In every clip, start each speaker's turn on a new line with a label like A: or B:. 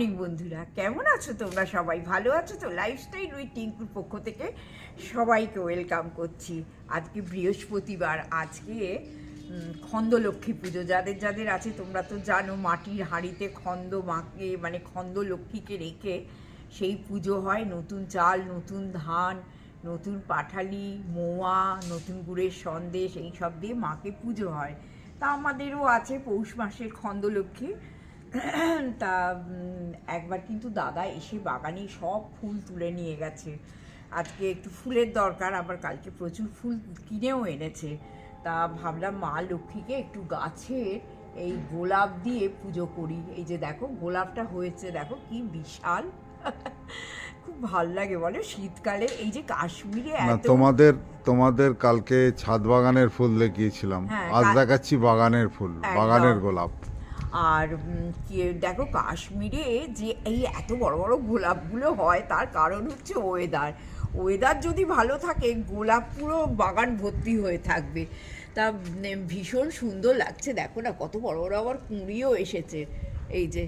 A: Morning বন্ধুরা, কেমন আছো তোমরা সবাই? ভালো আছো তো? লাইফস্টাইল উইথ টিঙ্কুর পক্ষ থেকে সবাইকে ওয়েলকাম করছি। আজকে বৃহস্পতিবার, আজকে খন্দলক্ষ্মী পুজো। যাদের যাদের আছে, তোমরা তো জানো, মাটির হাঁড়িতে খন্দ মাকে মানে খন্দ লক্ষ্মীকে রেখে সেই পুজো হয়। নতুন চাল, নতুন ধান, নতুন পাঠালি, মোয়া, নতুন গুড়ের সন্দেশ এই সব দিয়ে মাকে পুজো হয়। তা আমাদেরও আছে পৌষ মাসের খন্দলক্ষ্মী। তা একবার কিন্তু দাদা এসে বাগানে সব ফুল তুলে নিয়ে গেছে। আজকে একটু ফুলের দরকার আবার কালকে প্রচুর ফুল কিনেও এনেছে। তা ভাবলাম মা লক্ষ্মীকে একটু গাছের এই গোলাপ দিয়ে পুজো করি। এই যে দেখো গোলাপটা হয়েছে দেখো কি বিশাল। খুব ভালো লাগে বলো শীতকালে এই যে কাশ্মীরে
B: তোমাদের তোমাদের কালকে ছাদ বাগানের ফুল দেখিয়েছিলাম।
A: হ্যাঁ,
B: আজ দেখাচ্ছি বাগানের ফুল বাগানের গোলাপ।
A: আর দেখো কাশ্মীরে যে এই এত বড় বড় গোলাপগুলো হয়, তার কারণ হচ্ছে ওয়েদার ওয়েদার যদি ভালো থাকে, গোলাপ পুরো বাগান ভর্তি হয়ে থাকবে। তা ভীষণ সুন্দর লাগছে। দেখো না, কত বড় বড় আবার কুঁড়িও এসেছে। এই যে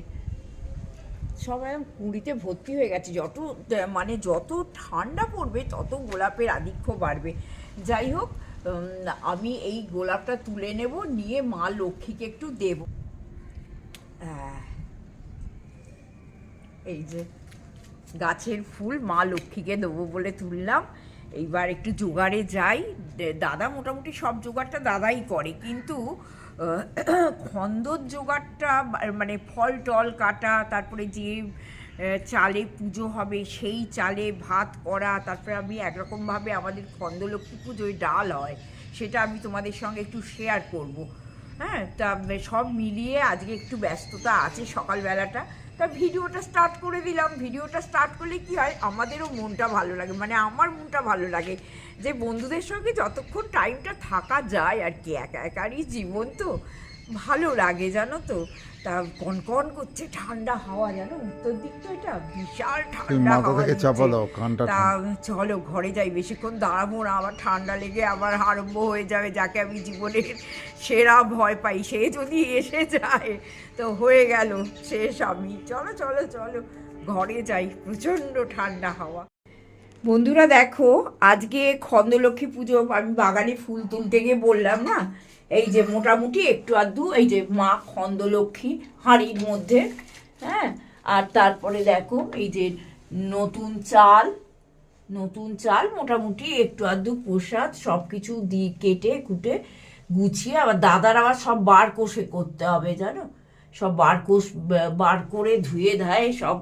A: সবাই কুঁড়িতে ভর্তি হয়ে গেছে। যত মানে যত ঠান্ডা পড়বে, তত গোলাপের আধিক্য বাড়বে। যাই হোক আমি এই গোলাপটা তুলে নেব, নিয়ে মা লক্ষ্মীকে একটু দেব। এই যে গাছের ফুল মা লক্ষ্মীকে দেবো বলে তুললাম। এইবার একটু জোগাড়ে যাই। দাদা মোটামুটি সব জোগাড়টা দাদাই করে। কিন্তু খন্দর জোগাড়টা মানে ফল টল কাটা, তারপরে যে চালে পুজো হবে, সেই চালে ভাত করা, তারপরে আমি একরকমভাবে আমাদের খন্দলক্ষ্মী পুজোয় ডাল হয়, সেটা আমি তোমাদের সঙ্গে একটু শেয়ার করব। হ্যাঁ তা সব মিলিয়ে আজকে একটু ব্যস্ততা আছে সকালবেলাটা। তা ভিডিওটা স্টার্ট করে দিলাম। ভিডিওটা স্টার্ট করলে কি হয়, আমাদেরও মনটা ভালো লাগে মানে আমার মনটা ভালো লাগে যে বন্ধুদের সঙ্গে যতক্ষণ টাইমটা থাকা যায় আর কি, একা একারই জীবন তো। ভালো লাগে জানো তো? তা কনকন করছে ঠান্ডা হাওয়া জানো? উত্তর দিক তো এটা বিশাল ঠান্ডা হাওয়া
B: থেকে চাপা দাও কানটা
A: তা চলো ঘরে যাই বেশিক্ষণ দাঁড়াবো না আবার ঠান্ডা লেগে আবার আরম্ভ হয়ে যাবে যাকে আমি জীবনের সেরা ভয় পাই সে যদি এসে যায় তো হয়ে গেল শেষ আমি। চলো চলো চলো ঘরে যাই প্রচণ্ড ঠান্ডা হাওয়া। বন্ধুরা দেখো আজকে খন্দলক্ষ্মী পুজো আমি বাগানে ফুল তুলতে গিয়ে বললাম না এই যে মোটামুটি একটু আধটু, এই যে মা খন্দলক্ষ্মী হাঁড়ির মধ্যে হ্যাঁ? আর তারপরে দেখো, এই যে নতুন চাল নতুন চাল, মোটামুটি একটু আধটু প্রসাদ সব কিছু দিয়ে কেটে কুটে গুছিয়ে, আবার দাদার আবার সব বার কষে করতে হবে, জানো? সব বার কোষ বার করে ধুয়ে ধায়ে সব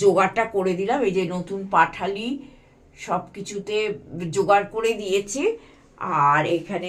A: জোগাড়টা করে দিলাম। এই যে নতুন পাঠালি সব কিছুতে জোগাড় করে দিয়েছে। আর এখানে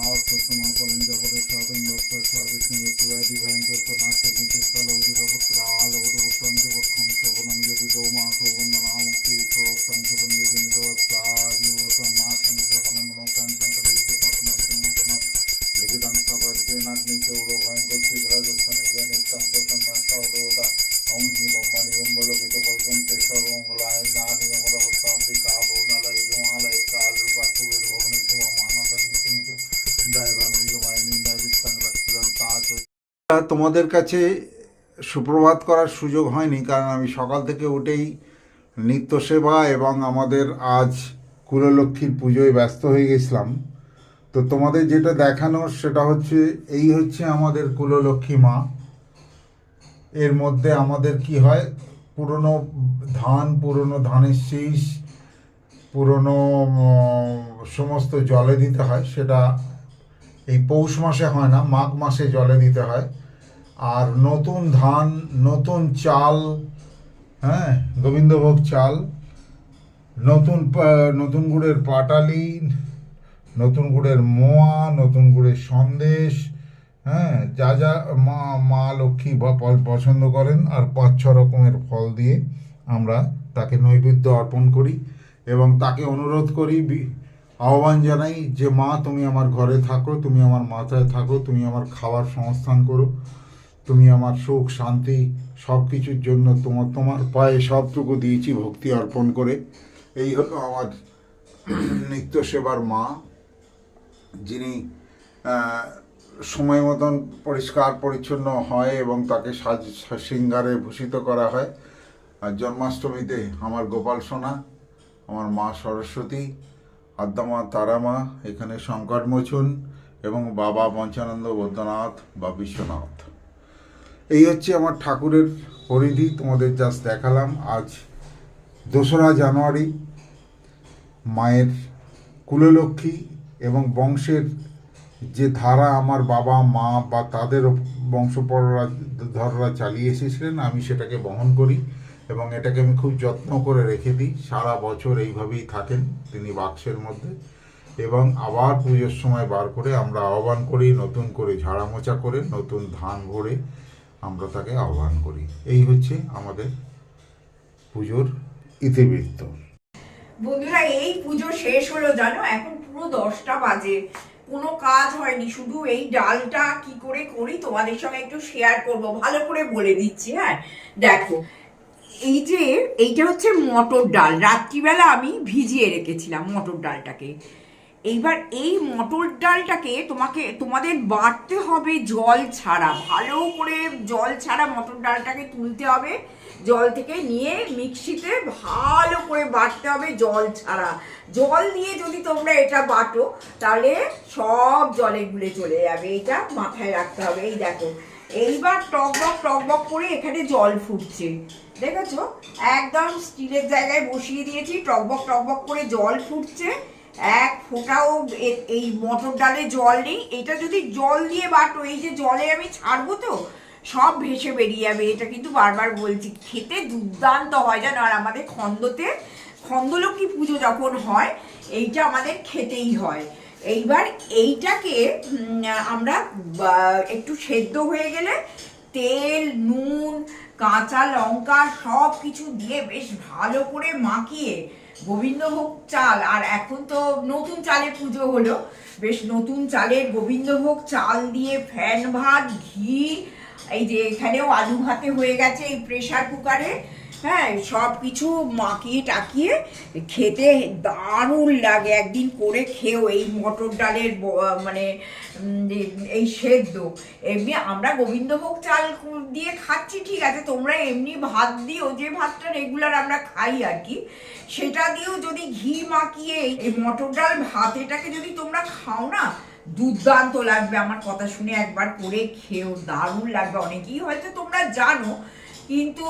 A: भक्त समापलन जगत साधन भक्त सर्वविष्णु यत्वादि भयंकर प्रनाथ किंचित
B: कलौजुर पुत्र आलवर उत्तंत वक्षम शवनम यदि दो मासो वंदनामुक्ति प्रोक्तं सुतम यदि निदवत्तायुवसं मासं शवनं लोकं संकल्पित पद्मं उत्तमं लिखितं सवर्गेनाग्नि चौरो भयंकर शीघ्रजस्तने जनितं पुतं नष्टौ दोदा ॐ हि मम नियम बलोकित भगवन्ते सर्वमङ्गलाय नानि अमरवत्ताम् তোমাদের কাছে সুপ্রভাত করার সুযোগ হয়নি, কারণ আমি সকাল থেকে উঠেই নিত্য সেবা এবং আমাদের আজ কুললক্ষ্মীর পুজোয় ব্যস্ত হয়ে গেছিলাম। তো তোমাদের যেটা দেখানোর সেটা হচ্ছে, এই হচ্ছে আমাদের কুললক্ষ্মী মা। এর মধ্যে আমাদের কি হয়, পুরনো ধান, পুরনো ধানের শীষ, পুরনো সমস্ত জলে দিতে হয়। সেটা এই পৌষ মাসে হয় না, মাঘ মাসে জলে দিতে হয়। আর নতুন ধান, নতুন চাল হ্যাঁ গোবিন্দভোগ চাল, নতুন নতুন গুড়ের পাটালি, নতুন গুড়ের মোয়া, নতুন গুড়ের সন্দেশ হ্যাঁ যা যা মা মা লক্ষ্মী বা পছন্দ করেন আর পাঁচ, ছ রকমের ফল দিয়ে আমরা তাকে নৈবেদ্য অর্পণ করি এবং তাকে অনুরোধ করি আহ্বান জানাই যে, মা, তুমি আমার ঘরে থাকো, তুমি আমার মাথায় থাকো, তুমি আমার খাওয়ার সংস্থান করো। তুমি আমার সুখ, শান্তি সব কিছুর জন্য তোমার তোমার পায়ে সবটুকু দিয়েছি ভক্তি অর্পণ করে। এই হলো আমার নিত্য সেবার মা, যিনি সময় মতন পরিষ্কার পরিচ্ছন্ন হয় এবং তাকে সাজ, সিঙ্গারে ভূষিত করা হয়। আর জন্মাষ্টমীতে আমার গোপাল সোনা, আমার মা সরস্বতী, আদ্যামা তারামা, এখানে সংকটমোচন এবং বাবা পঞ্চানন্দ বৈদ্যনাথ বা বিশ্বনাথ। এই হচ্ছে আমার ঠাকুরের পরিধি, তোমাদের জাস্ট দেখালাম। আজ দোসরা জানুয়ারি, মায়ের কুললক্ষ্মী এবং বংশের যে ধারা আমার বাবা, মা বা তাদের বংশপররা ধররা চালিয়ে এসেছিলেন, আমি সেটাকে বহন করি এবং এটাকে আমি খুব যত্ন করে রেখে দিই। সারা বছর এইভাবেই থাকেন তিনি বাক্সের মধ্যে এবং আবার পুজোর সময় বার করে আমরা আহ্বান করি, নতুন করে ঝাড়া মোচা করে, নতুন ধান ভরে আমরা তাকে আহ্বান করি। এই হচ্ছে আমাদের পুজোর ইতিবৃত্ত।
A: বন্ধুরা, এই পুজো শেষ হলো, জানো? এখন পুরো দশটা বাজে। কোনো কাজ হয়নি, শুধু এই ডালটা কি করে করি তোমাদের সঙ্গে একটু শেয়ার করব। ভালো করে বলে দিচ্ছি হ্যাঁ? দেখো, এই যে, এইটা হচ্ছে মটর ডাল। রাত্রিবেলা আমি ভিজিয়ে রেখেছিলাম মটর ডালটাকে। এইবার এই মটর ডালটাকে তোমাকে, তোমাদের বাটতে হবে জল ছাড়া। ভালো করে জল ছাড়া মটর ডালটাকে তুলতে হবে। জল থেকে নিয়ে মিক্সিতে ভালো করে বাটতে হবে জল ছাড়া। জল দিয়ে যদি তোমরা এটা বাটো, তাহলে সব জলে গুলে চলে যাবে। এটা মাথায় রাখতে হবে। এই দেখো, এইবার টকবক টকবক করে এখানে জল ফুটছে। দেখেছ? একদম স্টিলের জায়গায় বসিয়ে দিয়েছি। টকবক টকবক করে জল ফুটছে। এক ফোঁটাও এই মটর ডালে জল নেই। এটা যদি জল দিয়ে বাটো, এই যে জলে আমি ছাড়বো তো, সব ভেসে বেরিয়ে যাবে। এটা কিন্তু বারবার বলছি, খেতে দুর্দান্ত হয় জানো। আর আমাদের খন্দতে, খন্দলক্ষ্মী পুজো যখন হয়, এইটা আমাদের খেতেই হয়। এইবার এইটাকে আমরা একটু সেদ্ধ হয়ে গেলে তেল, নুন কাঁচা লঙ্কা সব কিছু দিয়ে বেশ ভালো করে মাখিয়ে গোবিন্দভোগ চাল, আর এখন তো নতুন চালের পুজো হলো, বেশ নতুন চালের গোবিন্দভোগ চাল দিয়ে ফ্যান ভাত, ঘি, এই যে এখানেও আলু ভাতে হয়ে গেছে এই প্রেশার কুকারে হ্যাঁ সব কিছু মাখিয়ে টাকিয়ে খেতে দারুণ লাগে। একদিন করে খেও এই মটর ডালের মানে এই সেদ্ধ। এমনি আমরা গোবিন্দভোগ চাল দিয়ে খাচ্ছি, ঠিক আছে। তোমরা এমনি ভাত দিও যে ভাতটা রেগুলার আমরা খাই আর কি, সেটা দিয়েও যদি ঘি মাখিয়ে এই মটর ডাল ভাত এটাকে যদি তোমরা খাও না, দুর্দান্ত লাগবে। আমার কথা শুনে একবার করে খেও দারুণ লাগবে। অনেকেই হয়তো তোমরা জানো কিন্তু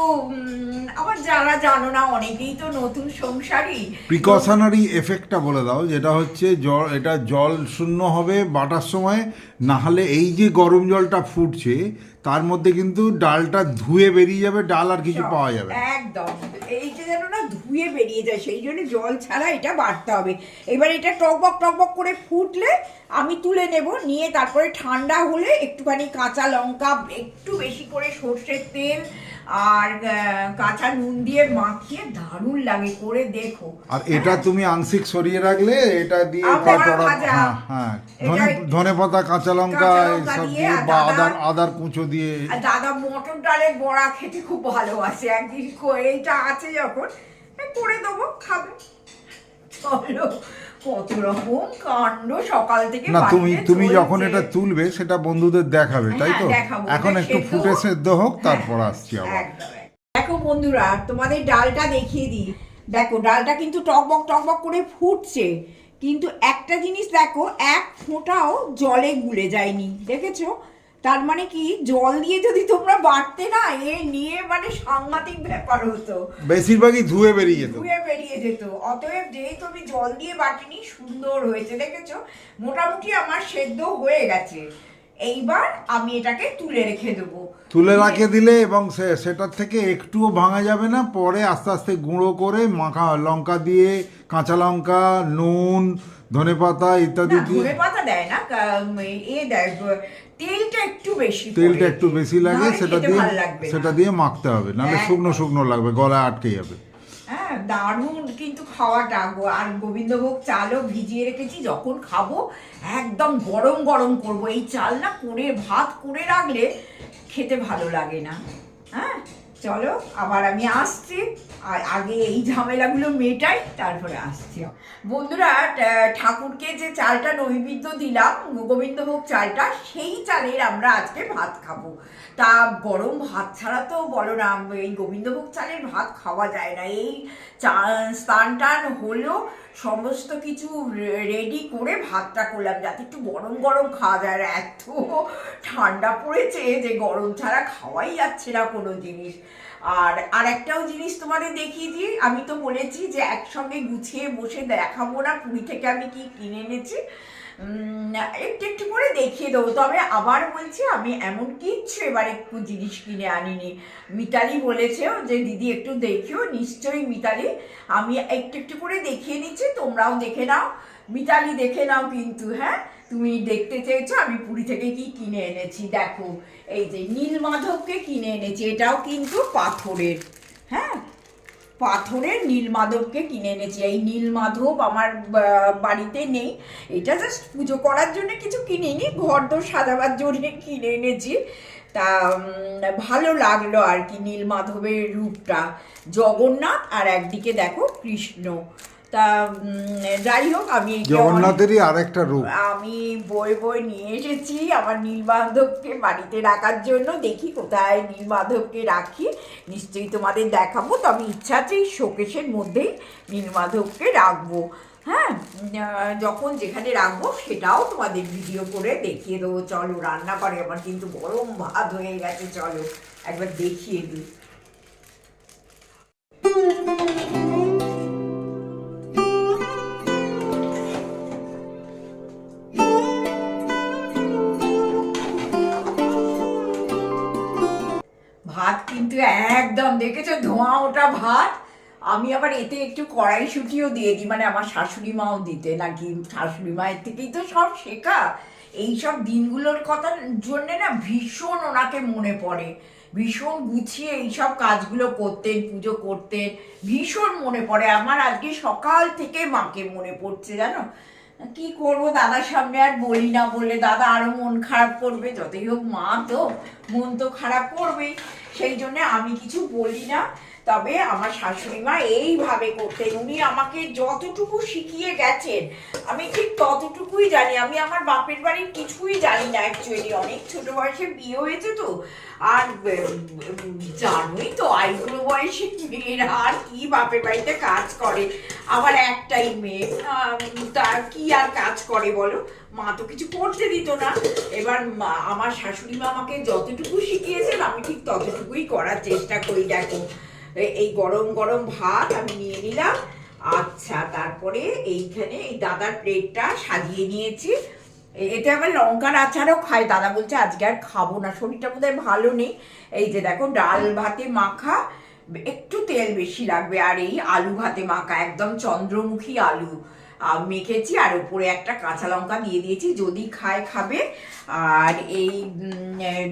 A: আবার যারা জানো না অনেকেই তো নতুন সংসারী।
B: প্রিকশনারি এফেক্টটা বলে দাও যেটা হচ্ছে জল এটা জল শূন্য হবে বাটার সময় না হলে এই যে গরম জলটা ফুটছে তার মধ্যে কিন্তু ডালটা ধুয়ে বেরিয়ে যাবে ডাল আর কিছু পাওয়া যাবে।
A: একদম। এইটা যেন না ধুয়ে বেরিয়ে যায় সেই জন্য জল ছাড়া এটা বাড়তে হবে। এবার এটা টকবক টকবক করে ফুটলে আমি তুলে নেব নিয়ে তারপরে ঠান্ডা হলে একটুখানি কাঁচা লঙ্কা একটু বেশি করে সর্ষের তেল আর কাঁচা নুন দিয়ে মাখিয়ে দারুণ লাগে করে দেখো।
B: আর এটা তুমি আংশিক সরিয়ে রাখলে এটা দিয়ে হ্যাঁ হ্যাঁ। ধনে পাতা কাঁচা লঙ্কা
A: কাঁচা লঙ্কা
B: সব
A: দিয়ে
B: বা আদার আদার কুঁচো দিয়ে।
A: দাদা মটর ডালের বড়া খেতে খুব ভালোবাসে। একদিন এইটা আছে যখন করে দেবো খাবে। চলো। কত রকম কাণ্ড সকাল থেকে
B: না তুমি তুমি যখন এটা তুলবে সেটা বন্ধুদের দেখাবে তাই তো?
A: হ্যাঁ,
B: এখন একটু ফুটে সেদ্ধ হোক
A: হ্যাঁ,
B: তারপর আসছি আবার।
A: একদম, একদম। দেখো বন্ধুরা তোমাদের ডালটা দেখিয়ে দিই। দেখো ডালটা কিন্তু টকবক টকবক করে ফুটছে। কিন্তু একটা জিনিস দেখো এক ফোঁটাও জলে গুলে যায়নি দেখেছ? তার মানে কি জল দিয়ে যদি তোমরা বাটতে না এ নিয়ে মানে সাংঘাতিক ব্যাপার হতো।
B: বেশিরভাগই ধুয়ে বেরিয়ে যেত।
A: ধুয়ে বেরিয়ে যেত। অতএব যেহেতু আমি জল দিয়ে বাটিনি সুন্দর হয়েছে দেখেছ? মোটামুটি আমার সেদ্ধ হয়ে গেছে। এইবার আমি এটাকে তুলে রেখে দেবো।
B: তুলে রাখে দিলে এবং সেটার থেকে একটুও ভাঙা যাবে না পরে আস্তে আস্তে গুঁড়ো করে মাখা লঙ্কা দিয়ে কাঁচা লঙ্কা নুন ধনে পাতা ইত্যাদি দিয়ে
A: ধনে পাতা দেয় না এ দেয় তেলটা একটু বেশি
B: তেলটা একটু বেশি লাগে সেটা দিয়ে। সেটা দিয়ে মাখতে হবে নাহলে শুকনো শুকনো লাগবে গলায় আটকে যাবে।
A: হ্যাঁ দারুণ কিন্তু খাওয়াটা আর গোবিন্দভোগ চালও ভিজিয়ে রেখেছি যখন খাব একদম গরম গরম করব। এই চাল না করে ভাত করে রাখলে খেতে ভালো লাগে না। হ্যাঁ? চলো, আবার আমি আসছি। আর আগে এই ঝামেলাগুলো মেটাই, তারপরে আসছি। বন্ধুরা ঠাকুরকে যে চালটা নৈবেদ্য দিলাম গোবিন্দভোগ চালটা, সেই চালের আমরা আজকে ভাত খাব। তা গরম ভাত ছাড়া তো বলো না, এই গোবিন্দভোগ চালের ভাত খাওয়া যায় না। এই চা- স্নান টান হলো সমস্ত কিছু রেডি করে ভাতটা করলাম, যাতে একটু গরম গরম খাওয়া যায়। আর এত ঠান্ডা পড়েছে যে গরম ছাড়া খাওয়াই যাচ্ছে না কোনো জিনিস। আর আর একটাও জিনিস তোমাদের দেখিয়ে দিই, আমি তো বলেছি যে একসঙ্গে গুছিয়ে বসে দেখাবো না পুরী থেকে আমি কি কিনে এনেছি। একটু একটু করে দেখিয়ে দেবো, তবে আবার বলছি আমি এমন কিচ্ছু এবার একটু জিনিস কিনে আনিনি। মিতালি বলেছেও যে, দিদি, একটু দেখিও, নিশ্চয়ই মিতালি, আমি একটু একটু করে দেখিয়ে নিচ্ছি, তোমরাও দেখে নাও। মিতালি দেখে নাও কিন্তু হ্যাঁ? তুমি দেখতে চেয়েছো, আমি পুরী থেকে কি কিনে এনেছি? দেখো, এই যে নীলমাধবকে কিনে এনেছি, এটাও কিন্তু পাথরের হ্যাঁ? পাথরের নীলমাধবকে কিনে এনেছি। এই নীলমাধব আমার বাড়িতে নেই। এটা জাস্ট পুজো করার জন্য কিছু কিনিনি ঘর দোর সাজাবার জন্য কিনে এনেছি। তা ভালো লাগল আর কি নীলমাধবের রূপটা। জগন্নাথ আর একদিকে দেখো কৃষ্ণ। তা যাই হোক আমি
B: জগন্নাথেরই আরেকটা রূপ।
A: আমি বই বই নিয়ে এসেছি আমার নীলমাধবকে বাড়িতে রাখার জন্য। দেখি কোথায় নীলমাধবকে রাখি। নিশ্চয়ই তোমাদের দেখাবো। তো আমি ইচ্ছা আছে এই শোকেশের মধ্যেই নীলমাধবকে রাখব। হ্যাঁ যখন যেখানে রাখব সেটাও তোমাদের ভিডিও করে দেখিয়ে দেবো। চলো রান্না করে আমার কিন্তু গরম ভাত হয়ে গেছে চলো। একবার দেখিয়ে দিই। দেখেছ ধোঁয়া ওটা ভাত। আমি আবার এতে একটু কড়াইশুটিও দিয়ে দিই মানে আমার শাশুড়ি মাও দিতে নাকি শাশুড়ি মায়ের থেকেই তো সব শেখা। এইসব দিনগুলোর কথার জন্যে না ভীষণ ওনাকে মনে পড়ে, ভীষণ গুছিয়ে এইসব কাজগুলো করতেন, পুজো করতেন, ভীষণ মনে পড়ে। আমার আজকে সকাল থেকে মাকে মনে পড়ছে, জানো? কি করব? দাদার সামনে আর বলি না বললে। দাদা আরও মন খারাপ করবে। যতই হোক মা তো মন তো খারাপ করবেই। সেই জন্য আমি কিছু বলি না। তবে আমার শাশুড়ি মা এইভাবে করতেন। উনি আমাকে যতটুকু শিখিয়ে গেছেন, আমি ঠিক ততটুকুই জানি। আমি আমার বাপের বাড়ির কিছুই জানি না অ্যাকচুয়ালি অনেক ছোট বয়সে বিয়ে হয়েছে তো। আর জানোই তো, আইগুলো বয়সে মেয়েরা আর কি বাপের বাড়িতে কাজ করে। আমার একটাই মেয়ে তার কি আর কাজ করে বলো? মা তো কিছু করতে দিত না। এবার আমার শাশুড়ি মা আমাকে যতটুকু শিখিয়েছেন, আমি ঠিক ততটুকুই করার চেষ্টা করি, দেখো। এই গরম গরম ভাত আমি নিয়ে নিলাম। আচ্ছা তারপরে এইখানে এই দাদার প্লেটটা সাজিয়ে নিয়েছি। এটা আবার লঙ্কার আচারও খায়। দাদা বলছে, আজকে আর খাব না। শরীরটা বোধহয় ভালো নেই। এই যে দেখো, ডাল ভাতে মাখা, একটু তেল বেশি লাগবে। আর এই আলু ভাতে মাখা, একদম চন্দ্রমুখী আলু। মেখেছি আর উপরে একটা কাঁচা লঙ্কা দিয়ে দিয়েছি, যদি খায় খাবে। আর এই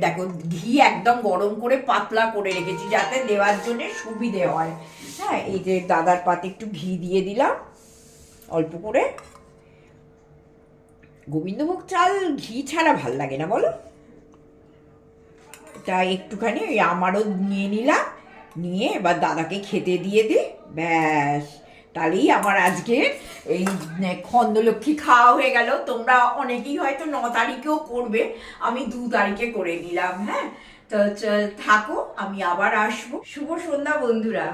A: দেখো, ঘি একদম গরম করে পাতলা করে রেখেছি যাতে দেওয়ার জন্য সুবিধে হয়। হ্যাঁ এই যে দাদার পাতে একটু ঘি দিয়ে দিলাম, অল্প করে। গোবিন্দভোগ চাল ঘি ছাড়া ভালো লাগে না, বলো? তা একটুখানি আমারও নিয়ে নিলাম, নিয়ে এবার দাদাকে খেতে দিয়ে দিই ব্যাস। তাহলেই আমার আজকে এই খন্দলক্ষ্মী খাওয়া হয়ে গেল। তোমরা অনেকেই হয়তো ন তারিখেও করবে। আমি দু তারিখে করে নিলাম হ্যাঁ? তো থাকো, আমি আবার আসব। শুভ সন্ধ্যা, বন্ধুরা।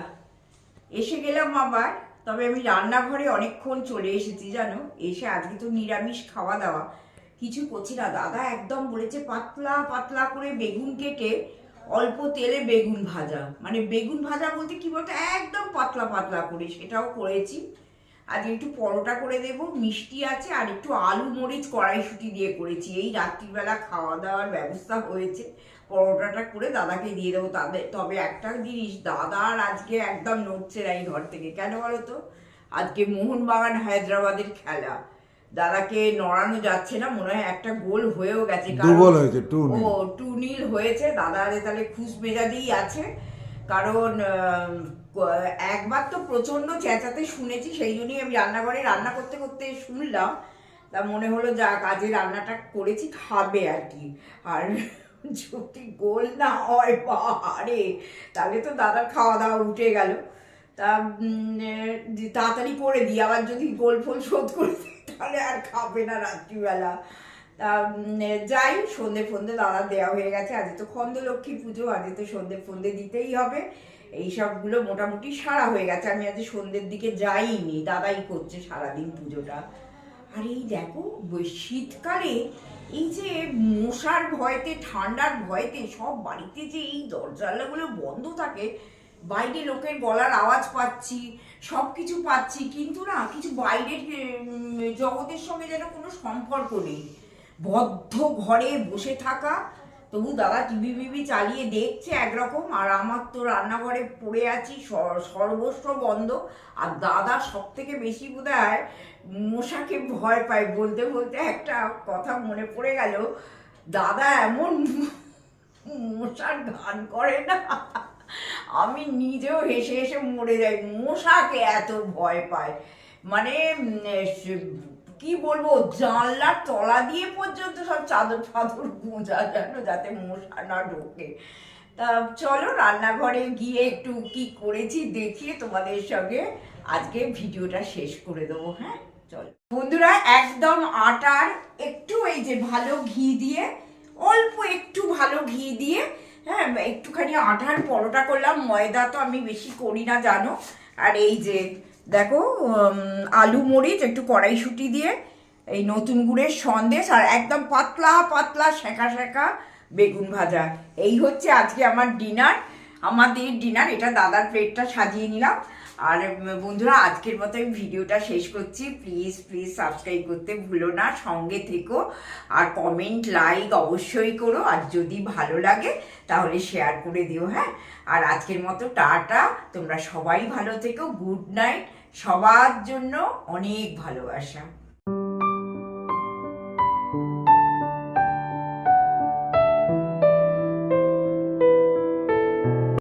A: এসে গেলাম আবার। তবে আমি রান্নাঘরে অনেকক্ষণ চলে এসেছি, জানো? এসে আজকে তো নিরামিষ খাওয়া দাওয়া। কিছু করছি না। দাদা একদম বলেছে, পাতলা পাতলা করে বেগুন কেটে অল্প তেলে বেগুন ভাজা। মানে বেগুন ভাজা বলতে কি বলতো? একদম পাতলা পাতলা করে সেটাও করেছি। আজ একটু পরোটা করে দেব, মিষ্টি আছে, আর একটু আলু মরিচ কড়াইশুটি দিয়ে করেছি। এই রাত্রিবেলা খাওয়া দাওয়ার ব্যবস্থা হয়েছে। পরোটাটা করে দাদাকে দিয়ে দেবো। তাদের, তবে একটা জিনিস, দাদা আর আজকে একদম নড়ছে না এই ঘর থেকে। কেন বলো তো আজকে মোহনবাগান হায়দ্রাবাদের খেলা। দাদাকে নড়ানো যাচ্ছে না মনে হয় একটা গোল হয়েও গেছে
B: দুর্বল হয়েছে টু
A: ও টু নীল হয়েছে দাদা তাহলে খুশ মেজাজেই আছে কারণ একবার তো প্রচণ্ড চেঁচাতে শুনেছি সেই জন্যই আমি রান্নাঘরে রান্না করতে করতে শুনলাম তা মনে হলো যা কাজে রান্নাটা করেছি খাবে আর কি আর যদি গোল না হয় বারে তাহলে তো দাদার খাওয়া দাওয়া উঠে গেল তা তাড়াতাড়ি করে দিই আবার যদি গোল ফোল শোধ করে তাহলে আর খাবে না রাত্রিবেলা। যাই, সন্ধে ফন্দে দাদা দেওয়া হয়ে গেছে। আজ তো খন্দ লক্ষ্মী পুজো আজ তো সন্ধে ফন্দে দিতেই হবে। এই সবগুলো মোটামুটি সারা হয়ে গেছে। আমি আজ সন্ধ্যের দিকে যাইনি, দাদাই করছে সারাদিন পুজোটা। আর এই দেখো শীতকালে এই যে মশার ভয়তে, ঠান্ডার ভয়তে সব বাড়িতে যে এই দরজাগুলো বন্ধ থাকে বাইরে লোকের গলার আওয়াজ পাচ্ছি সব কিছু পাচ্ছি, কিন্তু না কিছু বাইরের জগতের সঙ্গে যেন কোনো সম্পর্ক নেই। বদ্ধ ঘরে বসে থাকা, তবু দাদা টিভি বিবি চালিয়ে দেখছে একরকম, আর আমার তো রান্নাঘরে পড়ে আছি সর- সর্বস্ব বন্ধ, আর দাদা সব থেকে বেশি বোধ হয় মশাকে ভয় পায় বলতে বলতে একটা কথা মনে পড়ে গেল, দাদা এমন মশার গান করে না। আমি নিজেও হেসে হেসে মরে যাই। মশাকে এত ভয় পায়। মানে কি বলব, জানলার তলা দিয়ে পর্যন্ত সব চাদর ফাদর গোঁজা যেন যাতে মশা না ঢোকে। তা চলো, রান্নাঘরে গিয়ে একটু কি করেছি দেখিয়ে তোমাদের সঙ্গে আজকে ভিডিওটা শেষ করে দেবো হ্যাঁ? চলো। বন্ধুরা, একদম আটার একটু এই যে ভালো ঘি দিয়ে, অল্প একটু ভালো ঘি দিয়ে হ্যাঁ একটুখানি আঠার পরোটা করলাম, ময়দা তো আমি বেশি করি না, জানো। আর এই যে, দেখো আলু মরিচ, একটু কড়াইশুঁটি দিয়ে, এই নতুন গুড়ের সন্দেশ, আর একদম পাতলা পাতলা, শেখা শেখা বেগুন ভাজা। এই হচ্ছে আজকে আমার ডিনার। আমাদের ডিনার, এটা দাদার প্লেটটা সাজিয়ে নিলাম। আর বন্ধুরা, আজকের মতো আমি ভিডিওটা শেষ করছি। প্লিজ প্লিজ সাবস্ক্রাইব করতে ভুলো না, সঙ্গে থেকো। আর কমেন্ট লাইক অবশ্যই করো। আর যদি ভালো লাগে, তাহলে শেয়ার করে দিও হ্যাঁ? আর আজকের মতো টাটা। তোমরা সবাই ভালো থেকো। গুড নাইট সবার জন্য অনেক ভালোবাসা।